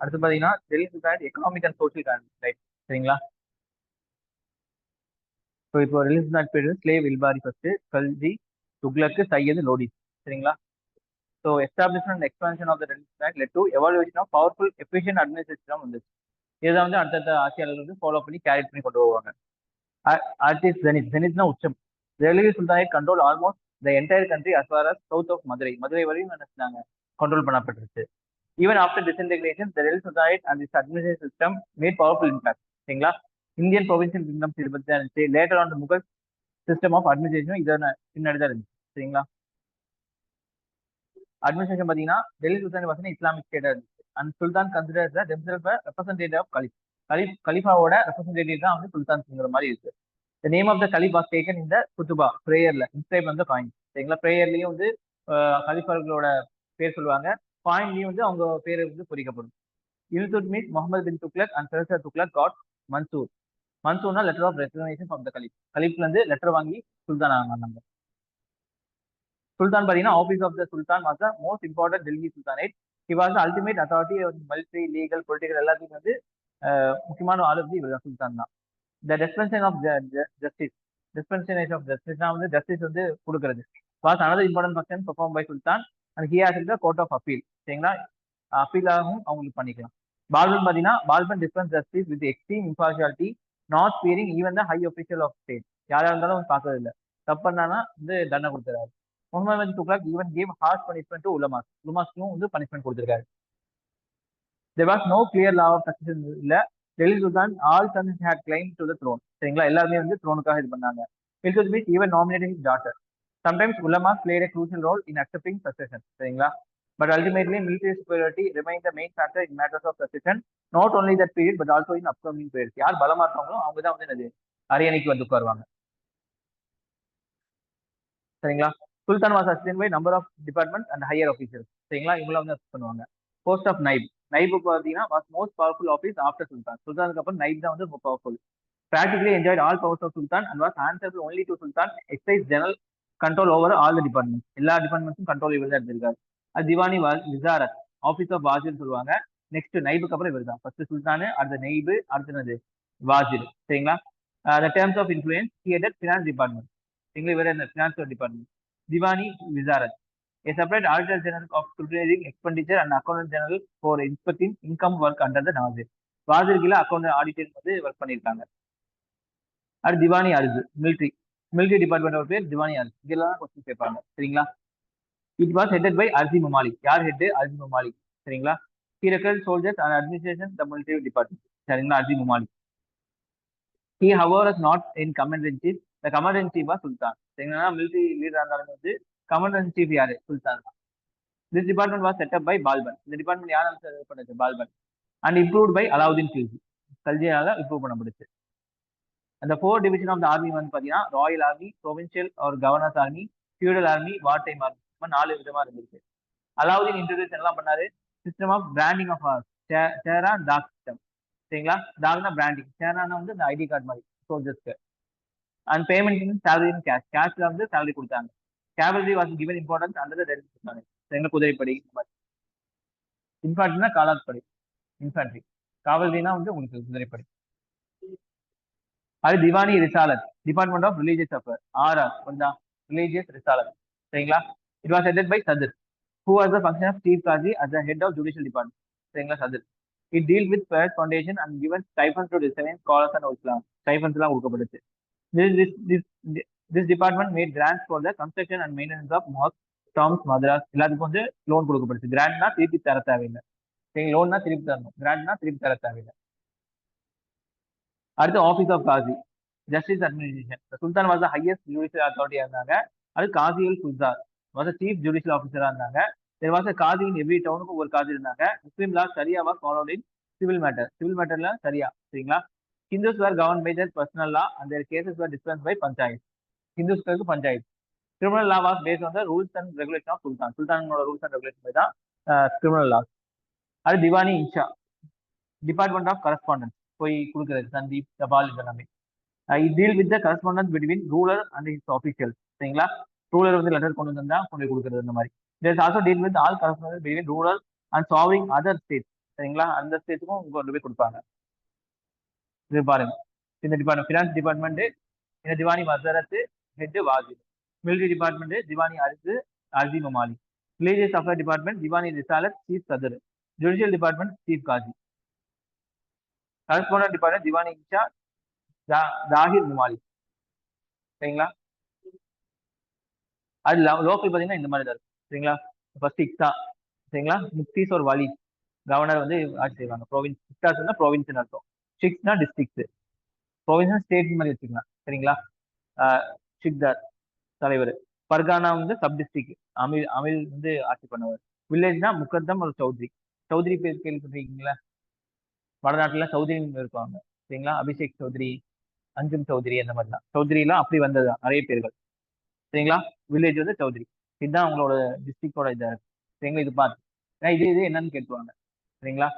அடுத்து பாத்தீங்கன்னா Telugu sultan economic and social right சரிங்களா? ஸோ இப்போ release not pair slave Ilbari first Khalji Tughlaq Sayyid Lodi. சரிங்களா? So establishment and expansion of the release bank led to evolution of powerful efficient administration வந்துச்சு இதை வந்து அடுத்தடுத்த ஆசியாளர்கள் வந்து follow பண்ணி carry பண்ணி கொண்டு போவாங்க. ஆர்டிஸ்ட் ஜெனித் ஜெனித்னா உச்சம். Delhi sultanate control almost the entire country as far as south of Madurai. Madurai வரையும் நினைச்சாங்க control பண்ணப்பட்டுருச்சு even after disintegration the Delhi sultanate and this administration system made powerful impact சரிங்களா? Indian provincial kingdom இது பற்றி தான் இருந்துச்சு later on Mughal system of administration இதை பின்னாடி தான் இருந்துச்சு. சரிங்களா? அட்மினிஸ்ட்ரேஷன் பார்த்தீங்கன்னா டெல்லி சுல்தான் பார்த்தீங்கன்னா இஸ்லாமிக் ஸ்டேட்டாக இருந்துச்சு. And sultan consider the representative of caliph caliph கலிஃபாவோட representative தான் வந்து சுல்தான்ங்கிற மாதிரி இருக்கு. The name of the caliph was taken இந்த குத்துபா ப்ரேயர்ல இன்ஸ்கிரைப் வந்து காயின் சரிங்களா? ப்ரேயர்லயும் வந்து கலிஃபர்களோட பேர் சொல்லுவாங்க. பாயிண்ட்லயும் வந்து அவங்க பேர் வந்து பொறிக்கப்படும். Iltutmish Muhammad bin Tughlaq and Feroz Tughlaq got Mansoor மன்சூர்னா letter of recognition from the caliph கலிஃப்ல இருந்து லெட்டர் வாங்கி சுல்தான் ஆனாங்க சுல்தான் பார்த்தீங்கன்னா office of the sultan was the most important Delhi sultanate he was ultimate authority military legal political எல்லாத்தையும் வந்து முக்கியமான ஆள் வந்து இவர் சுல்தான் தான். The dispensation of justice dispensation of ஜஸ்டிஸ்னா வந்து ஜஸ்டிஸ் வந்து கொடுக்கறது. Was another important function performed by sultan and he has the court of appeal சரிங்களா? அப்பீலாகவும் அவங்களுக்கு பண்ணிக்கலாம். பால்பன் பார்த்தீங்கன்னா Balban dispense justice with extreme impartiality not sparing even the high official of state யாராக இருந்தாலும் பார்க்கறது இல்லை தப்புனானா வந்து தண்டனை கொடுத்துறாரு. Muhammad bin Tughlaq even gave harsh punishment to உலமாஸ் உலமாஸ்க்கும் வந்து பனிஷ்மெண்ட் கொடுத்துருக்காரு. There was no clear law of succession இல்லை Delhi sultan all sons had claim to the throne சரிங்களா? எல்லாருமே வந்து த்ரோனுக்காக இது பண்ணாங்க. Iltutmish even nominating daughter sometimes உலமாஸ் played a crucial role in accepting succession சரிங்களா? But ultimately military superiority remain the main factor in matters of succession not only that period but also in upcoming period யார் பலமா இருக்காங்களோ அவங்க தான் வந்து என்னது அரியணைக்கு வந்து உட்காருவாங்க. சரிங்களா? Sultan was assisted by number of department and higher officers சரிங்களா? இவங்களாம் வந்து அசிஸ்ட் பண்ணுவாங்க. போஸ்ட் ஆஃப் நைப் நைப் பார்த்தீங்கன்னா was most powerful office after sultan சுல்தானுக்கு அப்புறம் நைப் தான் வந்து ரொம்ப powerful practically enjoyed all powers of Sultan and was answerable only to Sultan, exercised general control over all the department எல்லா டிபார்ட்மெண்ட்ஸும் கண்ட்ரோல் இவர் தான் எடுத்திருக்காரு. அது திவானி விசாரத். ஆஃபீஸ் ஆஃப் வாஜில் சொல்லுவாங்க. நெக்ஸ்ட் நைபுக்கு அப்புறம் இவர் தான் ஃபர்ஸ்ட் சுல்தானு அடுத்த நெய்பு அடுத்தது வாஜில் சரிங்களா? The terms of influence theater finance department சரிங்களா இவர் இந்த finance department Diwani Wizarat. A separate auditor general of scrutinizing expenditure and accountant general for inspecting income work under the Nazir. வாசிர் கீழே அக்கௌண்ட் ஆடிட்டர் வந்து ஒர்க் பண்ணியிருக்காங்க அடுத்து Diwani Arz military military department பேர் திவானி அரிசு இதெல்லாம் கொஸ்டின் கேட்பாங்க. சரிங்களா? It was headed by Ariz Mamalik யார் ஹெட் அர்ஜி மமாலி சரிங்களா? ஹீரக்கல் soldiers and administration the military department சரிங்களா? Ariz Mamalik he however is not in commander in chief the commander in chief sultan சரிங்களா? Military leader இருந்தாலும் வந்து commander in chief யாரு? சுல்தான் தான். This department was setup by Balban இந்த department யாரால set பண்ணுச்சு Balban and improved by Alauddin Khilji கல்ஜியால improve பண்ணப்படுச்சு அந்த four division of the army வந்து பார்த்தீங்கன்னா ராயல் ஆர்மி ப்ரொவின்ஷியல் ஒரு governors army feudal army war time army இந்த நாலு விதமா இருந்துச்சு. அலாவுதீன் இன்ட்ரடியூஸ் எல்லாம் பண்ணாரு. System of branding of horse chehra dagh system சரிங்களா? டாக்னா பிராண்டிங் சேரானா வந்து இந்த ஐடி கார்டு மாதிரி சோல்ஜர்ஸ்க்கு அண்ட் பேமெண்ட் சேலரி கேஷ் கேஷ்ல வந்து சேலரி கொடுத்தாங்க. Cavalry was given importance under the கொடுத்தாங்க சரிங்களா குதிரைப்படி இந்த மாதிரி. இன்ஃபேன்ட்ரினா காலாட்படை. இன்ஃபேண்ட்ரி காவல்ரினா வந்து உங்களுக்கு குதிரைப்படி. அது Diwani Risalat. Department of religious affair RR கொஞ்சம் ரிலீஜியஸ் ரிசாலத் சரிங்களா? It was headed by Sadr who was the function of chief Qazi as the head of judicial department சரிங்களா Sadr it deal with fairs foundation and given stipends to design scholars and ஒர்க்லாம் stipends எல்லாம் கொடுக்கப்பட்டுச்சு this department made grants for the construction and maintenance of mosque tombs madrasas எல்லாத்துக்கும் வந்து loan கொடுக்கப்படுச்சு. கிராண்ட்னா திருப்பி தர தேவையில்லை. சரி லோன்னா திருப்பி தரணும். கிராண்ட்னா திருப்பி தர தேவையில்லை. அடுத்து office of Qazi justice administration sultan was highest judicial அத்தாரிட்டியா இருந்தாங்க. அது காசியல் சுல்தார் வாஸ் சீஃப் ஜுடிஷியல் ஆஃபீஸரா இருந்தாங்க. There was Qazi in every டவுனுக்கு ஒரு காசி இருந்தாங்க. Muslim law sharia was followed in civil matter civil மேட்டர்ல சரியா சரிங்களா? Hindus were govern by their personal law and their cases were dispense by panchayat ஹிந்துஸ்களுக்கு panchayat criminal law was base on rules and regulation of sultan சுல்தானோட rules and regulation by தான் criminal law அது திவானி இன்ஷா department of correspondence போய் கொடுக்குறது சந்தீப் தபால் இதெல்லாமே. It deal with the correspondence between ruler and his official சரிங்களா? Ruler வந்து letter கொண்டு வந்தா கொண்டு போய் கொடுக்குறது இந்த மாதிரி. There's also deal with all correspondence between rural and solving other state சரிங்களா? அந்த ஸ்டேட்டுக்கும் இங்க கொண்டு போய் கொடுப்பாங்க. இது பாருங்க. இந்த டிபார்ட்மெண்ட் ஃபினான்ஸ் டிபார்ட்மெண்ட் இந்த Diwani வசரத்து head Wajid military department Diwani Arz Ariz Mamalik villages affair department Diwani Risalat chief Sadr judicial department chief Qazi. Correspondent department Diwani Insha Zakir முமாலி சரிங்களா? அது லோக்கல் பார்த்தீங்கன்னா இந்த மாதிரி தான் இருக்கும். சரிங்களா? ஃபர்ஸ்ட் இக்தா சரிங்களா? முக்தீஸ் ஒரு வலி கவர்னர் வந்து ஆட்சி செய்வாங்க. ப்ரோவின்ஸ் இக்தாஸ்னா ப்ரோவின்ஸ்னு அர்த்தம். ஷிக்ஸ்னா டிஸ்ட்ரிக்ட் ப்ரோவின்ஸ் ஸ்டேட் மாதிரி வச்சுக்கலாம். சரிங்களா? ஷிக்தார் தலைவர். பர்கானா வந்து சப் டிஸ்ட்ரிக்ட் அமில் அமில் வந்து ஆட்சி பண்ணுவார். வில்லேஜ்னா முக்கர்தம் ஒரு சௌத்ரி சௌத்ரி பேர் கேள்விப்பட்டிருக்கீங்களா? வடநாட்டுல சௌத்ரி இருப்பாங்க. சரிங்களா? அபிஷேக் சௌத்ரி அஞ்சும் சௌத்ரி அந்த மாதிரி தான் சௌத்ரிலாம் அப்படி வந்தது நிறைய பேர்கள். சரிங்களா? வில்லேஜ் வந்து சௌத்ரி. இதுதான் அவங்களோட டிஸ்ட்ரிக்டோட இதாக இருக்கு. சரிங்களா? இது பார்த்து ஏன்னா இது இது என்னன்னு கேட்டுவாங்க சரிங்களா?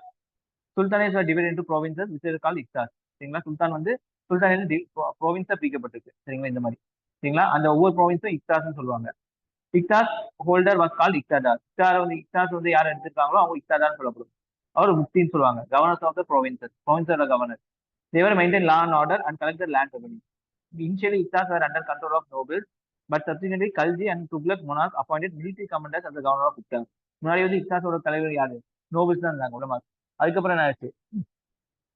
Sultanates are divided into provinces which call iqtas சரிங்களா? சுல்தான் வந்து சுல்தானேஸ் வந்து பிரிக்கப்பட்டிருக்கு. சரிங்களா? இந்த மாதிரி. சரிங்களா? அந்த ஒவ்வொரு ப்ரோவின்ஸும் இக்தாஸ்னு சொல்லுவாங்க. இக்தாஸ் ஹோல்டர் வாஸ் கால் இக்தாதார் இக்தார வந்து இக்தாஸ் வந்து யார் எடுத்திருக்காங்களோ அவங்க இக்தாதார்னு சொல்லப்படும். அவர் முக்தின்னு சொல்லுவாங்க. Governors of the provinces ப்ரோவின்ஸோட governor they were maintain law and order and collector land revenue initially iqtas were under control of nobles but subsequently Khalji and Tughlaq மொனாக் appointed military commanders அந்த governor of iqtas முன்னாடி வந்து இக்தாஸோட தலைவர் யாரு? Nobles தான் இருந்தாங்க உலமா அதுக்கப்புறம் என்ன ஆயிடுச்சு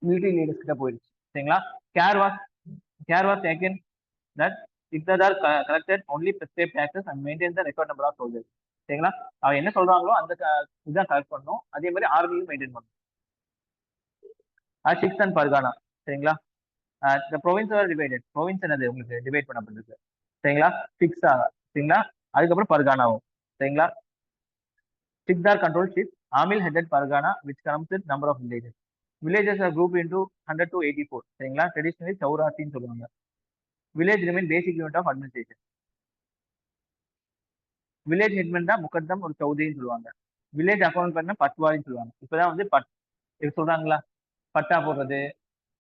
மிலிட்டரி லீடர்ஸ் கிட்ட போயிடுச்சு. சரிங்களா? Care was care was taken that iqtadar collected only prescribe taxes and maintain the record number of soldiers சரிங்களா? அவங்க என்ன சொல்றாங்களோ அந்த இதுதான் கலெக்ட் பண்ணும் அதே மாதிரி ஆர்மியும் மெயின்டைன் பண்ணும் அது சிக்ஸ் அண்ட் பர்கானா சரிங்களா? இந்த ப்ரொவின்ஸ் ஆர் டிவைடட் ப்ரொவின்ஸ் என்னது உங்களுக்கு? டிவைட் பண்ணப்பட்டிருக்கு. சரிங்களா? சிக்ஸ் சரிங்களா? அதுக்கப்புறம் பர்கானாவும் சரிங்களா? Shiqdar control ship amil headed pargana which comes with number of villages villages are group into hundred to eighty four சரிங்களா? ட்ரெடிஷ்னலி சௌராசின்னு சொல்லுவாங்க. Village remain basic unit of administration village headman தான் முக்கத்தம் ஒரு சௌதரின்னு சொல்லுவாங்க. வில்லேஜ் அக்கௌண்ட் பண்ண பட்வாரின்னு சொல்லுவாங்க. இப்போதான் வந்து பட் இது சொல்றாங்களா? பட்டா போடுறது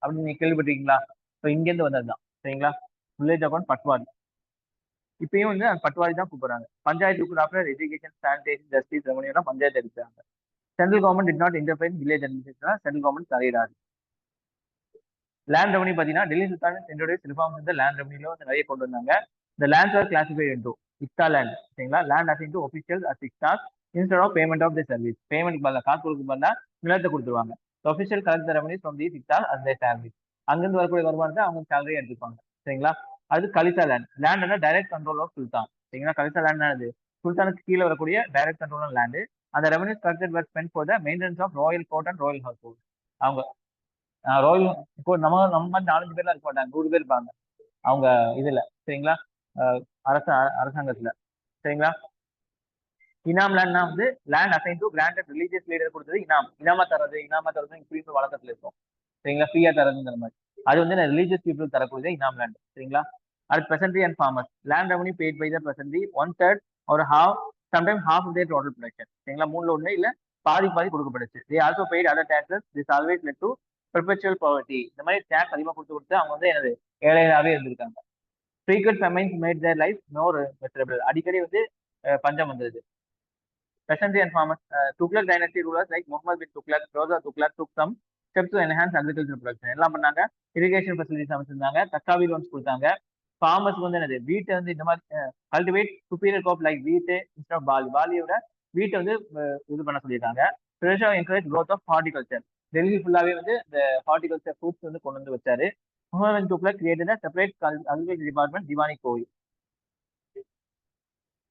அப்படின்னு நீங்க கேள்விப்பட்டிருக்கீங்களா? இப்போ இங்கேருந்து வந்தது தான் சரிங்களா? Village account patwari. இப்பயும் வந்து பட்வாரி தான் கூப்பிடுறாங்க. பஞ்சாயத்து கூட எஜுகேஷன் சானிடேஷன் ஜஸ்டிஸ் ரெவன்யூலாம் பஞ்சாயத்து எடுக்கிறாங்க. Central government it not interfere village administration central government தலையிடாது. Land revenue பார்த்தீங்கன்னா டெல்லி சுல்தான் இன்ட்ரோடியூஸ் ரிஃபார்ம்ஸ் வந்து லேண்ட் ரெவன்யூல வந்து நிறைய கொண்டு வந்தாங்க. இந்த lands are classified into iqta land சரிங்களா? Land as into official as iqtas instead of payment of the service payment பதில் காசு கொடுக்க பதிலாக நிலத்தை கொடுத்துருவாங்க. Official collect revenue from the iqtas as they salary அங்கிருந்து வரக்கூடிய வருமானத்தை அவங்க சேலரி எடுத்துப்பாங்க. சரிங்களா? அது khalisa land land direct control of sultan சரிங்களா? கலிசா லேண்ட் அது. சுல்தானுக்கு கீழே வரக்கூடிய டைரக்ட் கண்ட்ரோல் ஆஃப் லேண்டு அந்த revenue collected were spend for the maintenance of royal court and royal household அவங்க ராயல் இப்போ நம்ம நம்ம மாதிரி நாலஞ்சு பேர்லாம் இருக்க மாட்டாங்க. நூறு பேர் இருப்பாங்க. அவங்க இதுல சரிங்களா? அரச அரசாங்கத்துல. சரிங்களா? இனாம் லேண்ட்னா வந்து land assign to granted religious leader கொடுத்தது இனாம். இனாமா தரது இனாமா தரது குறிப்பு வழக்கத்துல இருக்கும். சரிங்களா? ஃப்ரீயா தரதுங்கிற மாதிரி. அது வந்து நான் ரிலீஜியஸ் பீப்புள் தரக்கூடியது இனாம் லேண்ட் சரிங்களா? அடுத்து peasantry and farmers land revenue paid by the peasantry one third ஒரு half sometime half their total production சரிங்களா? மூணுல ஒன்று இல்ல பாதி பாதி கொடுக்கப்படுச்சு. They also paid other taxes this always led to perpetual poverty இந்த மாதிரி டேக்ஸ் அதிகமாக கொடுத்து கொடுத்து அவங்க வந்து எனது ஏழையாகவே இருந்திருக்காங்க. Frequent famines made their life nor miserable அடிக்கடி வந்து பஞ்சம் வந்தது. Peasantry and farmers Tughlaq dynasty rulers like Muhammad bin Tughlaq Firoz Tughlaq took some step to enhance agriculture production எல்லாம் பண்ணாங்க. இரிகேஷன் ஃபெசிலிட்டிஸ் அமைச்சிருந்தாங்க. தக்காவி லோன்ஸ் கொடுத்தாங்க. ஃபார்மர்ஸ்க்கு வந்து என்னது வீட்டை வந்து இந்த மாதிரி cultivate superior crop like wheat instead of barley பாலியோட வீட்டை வந்து இது பண்ண சொல்லியிருக்காங்க. Encourage growth of horticulture Delhi ஃபுல்லாவே வந்து இந்த ஹார்டிகல்ச்சர் ஃப்ரூட்ஸ் வந்து கொண்டு வந்து வச்சாரு. Muhammad bin Tughlaq created separate agriculture department Diwani Kohi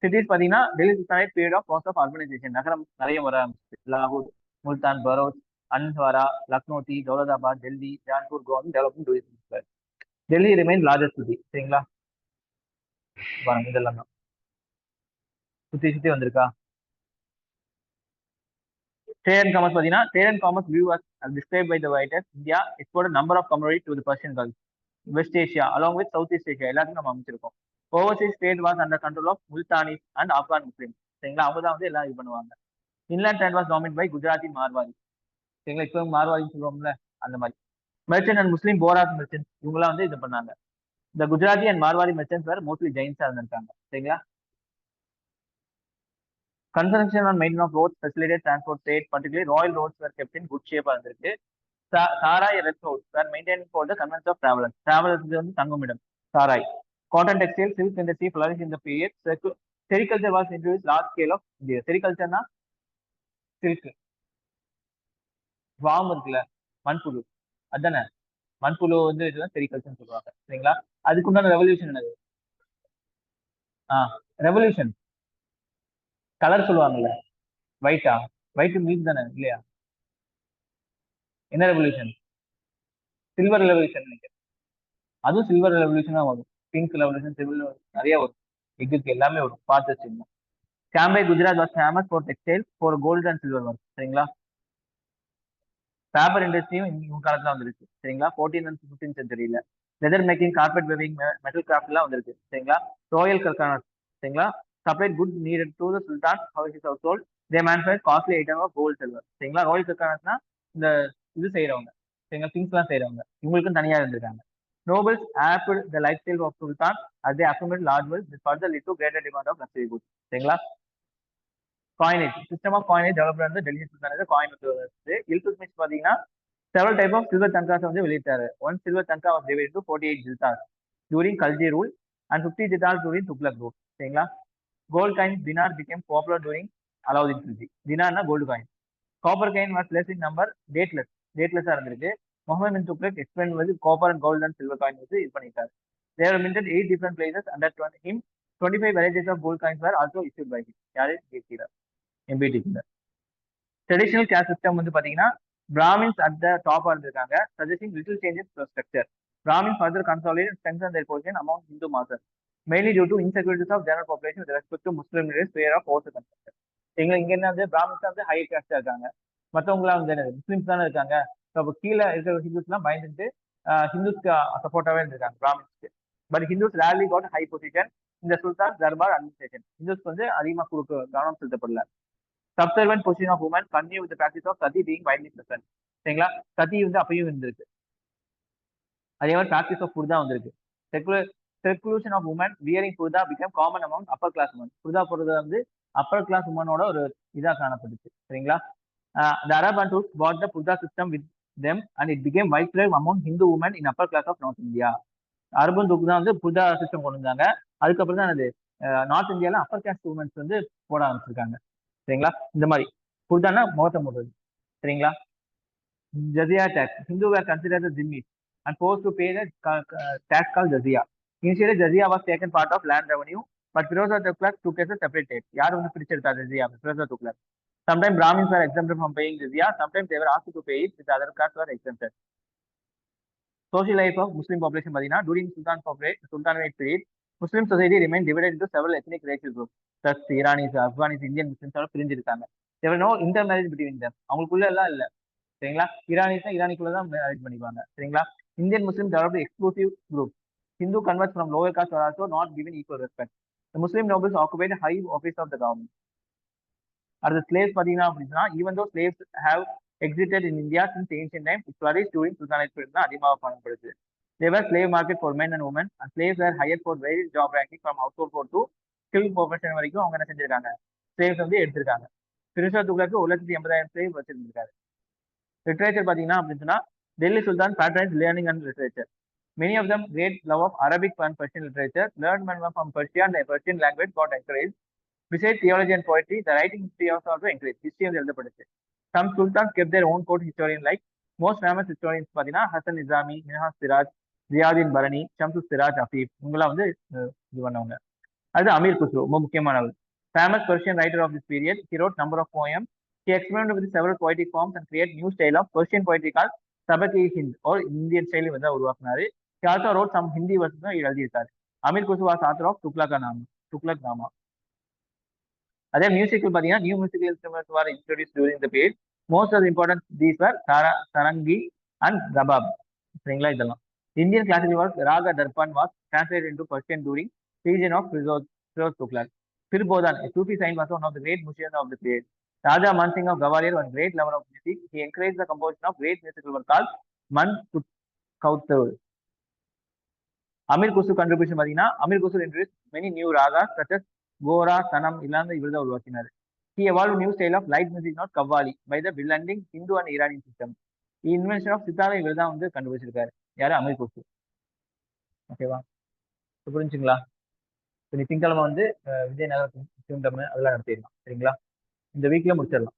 cities பார்த்தீங்கன்னா Delhi sultanate period of process of organisation நகரம் நிறைய வர ஆரம்பிச்சு லாகூர் Multan Broach Anhilwara Lakhnauti Daulatabad Delhi Jaunpur Goa development tourism Delhi remain largest city சரிங்களா? இதெல்லாம் தான். சுற்றி சுற்றி வந்திருக்கா? Trade and commerce பார்த்தீங்கன்னா trade and commerce view as described by the writers. India exported number of commodities to the Persian Gulf, West Asia along with Southeast Asia எல்லாத்தையும் நம்ம அமைச்சிருக்கோம். Overseas trade was under control of Multani and Afghan Muslim சரிங்களா? அவங்க தான் வந்து எல்லாம் இது பண்ணுவாங்க. Inland trade was dominate by Gujarati Marwari சரிங்களா? இப்போ மார்வாடின்னு சொல்லுவோம்ல அந்த மாதிரி. Merchant and Muslim Bohra merchant இவங்களாம் வந்து இது பண்ணாங்க. இந்த குஜராத்தி அண்ட் மார்வாரி மெர்ச்சன்ஸ் வேறு மோஸ்ட்லி ஜெயின்ஸாக இருந்திருக்காங்க. சரிங்களா? Construction and maintenance of roads facilitate transport state particular royal roads were kept in good ஷேப்பா இருந்திருக்கு. Sarai rest house were maintain for the convenience of travellers. Travellers வந்து தங்குமிடம். Sarai. Cotton textile silk industry flourish இந்த period sericulture was introduce large scale of India. செரிகல்ச்சர்னா silk. Worm இருக்குல்ல மண்புழு. அதானே? மண்புழு வந்து இதுதான் செரிகல்ச்சர்னு சொல்லுவாங்க. சரிங்களா? அதுக்குண்டான ரெவல்யூஷன் என்னது? ஆ ரெவல்யூஷன் கலர் சொல்லுவாங்கல்ல. ஒயிட்டா ஒயிட் மீட் தானே இல்லையா? என்ன ரெவல்யூஷன் சில்வர் ரெவல்யூஷன் நினைக்கிறேன். அதுவும் சில்வர் ரெவல்யூஷன் தான் வரும். பிங்க் ரெவல்யூஷன் சில்வர் நிறைய வரும். எக்குக்கு எல்லாமே வரும். பார்த்து வச்சுக்கணும் Cambay Gujarat was famous for textile for gold and silver work சரிங்களா? பேப்பர் இண்டஸ்ட்ரியும் இவங்க காலத்துல வந்துருக்கு. சரிங்களா? Fourteen and fifteen சென்ச்சுரியில leather making carpet weaving metal craft எல்லாம் வந்திருக்கு. சரிங்களா? ரோயல் கல்கானாஸ் சரிங்களா? Supplied good needed to the sultan house is household they manufacture costly item of gold silver சரிங்களா? ராயல் சர்க்கானஸ்னா இந்த இது செய்யறவங்க சரிங்களா? திங்ஸ் எல்லாம் செய்யறவங்க இவங்களுக்கும் தனியா இருந்திருக்காங்க. Nobles aped the life style of sultan at they accumulate large wealth this further led to greater demand of luxury good சரிங்களா? Coinage system of coinage develop வந்து டெல்லி சுல்தான் காயின் வந்து இல்துத்மிஷ் பாத்தீங்கன்னா several type of silver tankas வந்து வெளியிட்டாரு. One silver tanka was divide to forty eight jitals during Khalji rule and fifty jitals during Tughlaq rule சரிங்களா? Gold coin dinar become popular during Alauddin Khilji தினார்னா gold coin copper coin was less number dateless டேட்லெஸ்ஸா இருந்திருக்கு. முகமது பின் Tughlaq explain வந்து copper and gold and silver coin வந்து இது பண்ணிட்டாரு. There minted eight different places under twenty him twenty five varieties of gold coins are also issued by him யாரு கேட்கிறார் எம்பிடிக்குள்ள traditional caste system வந்து பாத்தீங்கன்னா பிராமின்ஸ் அட் த டாப் இருந்திருக்காங்க suggesting little changes structure Brahmin further consolidate strengthen their position among Hindu masses mainly due to insecurities of general population with respect to Muslim leaders pair of ஓட்டு construction எங்க இங்க என்ன வந்து Brahmins வந்து high கேஸ்டா இருக்காங்க. மற்றவங்களாம் வந்து என்ன முஸ்லிம்ஸ் தானே இருக்காங்க. அப்போ கீழே இருக்கிற ஹிந்துஸ்லாம் பயந்துட்டு ஹிந்துஸ்க்கு சப்போர்ட்டாவே இருந்திருக்காங்க பிராமின்ஸ்க்கு but Hindus rarely got high position இந்த சுல்தான் தர்பார் அட்மினிஸ்ட்ரேஷன் ஹிந்துஸ்க்கு வந்து அதிகமாக கொடுக்க கவனம் செலுத்தப்படல. Subservient position of women continue with practice of sati being widely present சரிங்களா? சதி வந்து அப்பயும் இருந்திருக்கு. அதே மாதிரி பிராக்டிஸ் ஆஃப் புர்தா வந்திருக்கு. Secular seclusion of women wearing purdah become common among upper class women purdah போடுறது வந்து அப்பர் கிளாஸ் உமனோட ஒரு இதாக காணப்பட்டுச்சு. சரிங்களா? The Arab and Turks brought the purdah system with them and it became wide clear among Hindu women in upper class of north India அரபன் துக்கு தான் வந்து புர்தா சிஸ்டம் கொண்டு வந்தாங்க. அதுக்கப்புறம் தான் அது நார்த் இந்தியாவில் அப்பர் கிளாஸ் உமன்ஸ் வந்து போட ஆரம்பிச்சிருக்காங்க. சரிங்களா? இந்த மாதிரி. புர்தானா? முகத்தை மூடுறது சரிங்களா? Jizya tax Hindu were consider zimmis and forced to pay tax call jizya initially jizya was taken part of land revenue but Firoz Tughlaq to case separate date யார் வந்து பிரிச்செடுத்தா jizya Firoz Tughlaq sometime Brahmins sir exam from paying jizya sometime they were asked to pay it with other caste are exempted social life of Muslim population பார்த்தீங்கன்னா during sultan populate sultanate period Muslim society remain divided into several ethnic racial group plus Iranis Afghanis Indian முஸ்லிம்ஸோட பிரிஞ்சிருக்காங்க. There were no intermarriage between them அவங்களுக்குள்ள எல்லாம் இல்ல. சரிங்களா? ஈரானிஸ் ஈரானிக்குள்ள தான் marriage பண்ணிப்பாங்க. சரிங்களா? Indian Muslim develop exclusive group Hindu convert from lower caste are also not given equal respect Muslim nobles occupied high office of the government அடுத்த slaves பார்த்தீங்கன்னா அப்படின்னா even though slaves have existed in India since ancient time it flourish during sultanate period தான் அதிகமாக காணப்படுது They were market market men and women women and slaves were hired for various job ranking from household for to skill profession வரைக்கும் அவங்க என்ன செஞ்சிருக்காங்க? Slaves வந்து எடுத்திருக்காங்க. Brezza துக்ளக்கு ஒரு லட்சத்தி எண்பதாயிரம் ஸ்லேவ் வச்சிருந்திருக்காரு. லிட்ரேச்சர் பார்த்தீங்கன்னா அப்படின்னு சொன்னா Delhi sultan patrons learning and literature many of them great love of Arabic and Persian literature learn men from Persia and the Persian language got encouraged. Besides theology and poetry, the writing history was also encouraged. History வந்து எழுதப்பட்டுச்சு Some sultans kept their own court historian like most famous historians பார்த்தீங்கன்னா ஹசன் நிசாமி மினஹாஸ் சிராஜ் ஜியாதின் பரணி ஷம்சு சிராஜ் அஃபீப் இவங்கெல்லாம் வந்து இது பண்ணவங்க. அது அமீர் குஸ்ரு ரொம்ப முக்கியமானவர் famous Persian writer of this period he wrote number of poem he experiment with several poetic forms and create new style of Persian poetry call Sabak Hind ஒரு Indian style வந்து உருவாக்குனாரு. He also wrote some Hindi verse எழுதியிருக்காரு Amir Khusrau was author of Tughlaq Nama Tughlaq Nama அதே musical பார்த்தீங்கன்னா new musical instruments were introduce during the period most of important these are sarod sarangi and rabab சரிங்களா இதெல்லாம் Indian classical work Raga Darpan was translated into Persian during region of Firoz Tughlaq. Fir Bodan, a Sufi saint, was one of the great musicians of the period. Raja Man Singh of Gwalior was a great lover of music. He encouraged the composition of great musical work called Man Kautar. Amir Khusrau கண்டுபிடிச்சு பார்த்தீங்கன்னா Amir Khusrau introduce many new raga such as Ghora Sanam இல்லாம இவர் தான் உருவாக்கினார். He evolved new style of light music not Qawwali by the blending Hindu and Iranian system invention of சித்தாரை இவர் தான் வந்து கண்டுபிடிச்சிருக்காரு. யாரு? அமீர் குசு. ஓகேவா புரிஞ்சுங்களா? நீ திங்கக்கிழமை வந்து விஜயநகர சிங்டம் அதெல்லாம் நடத்திடலாம். சரிங்களா? இந்த வீக்ல முடிச்சிடலாம்.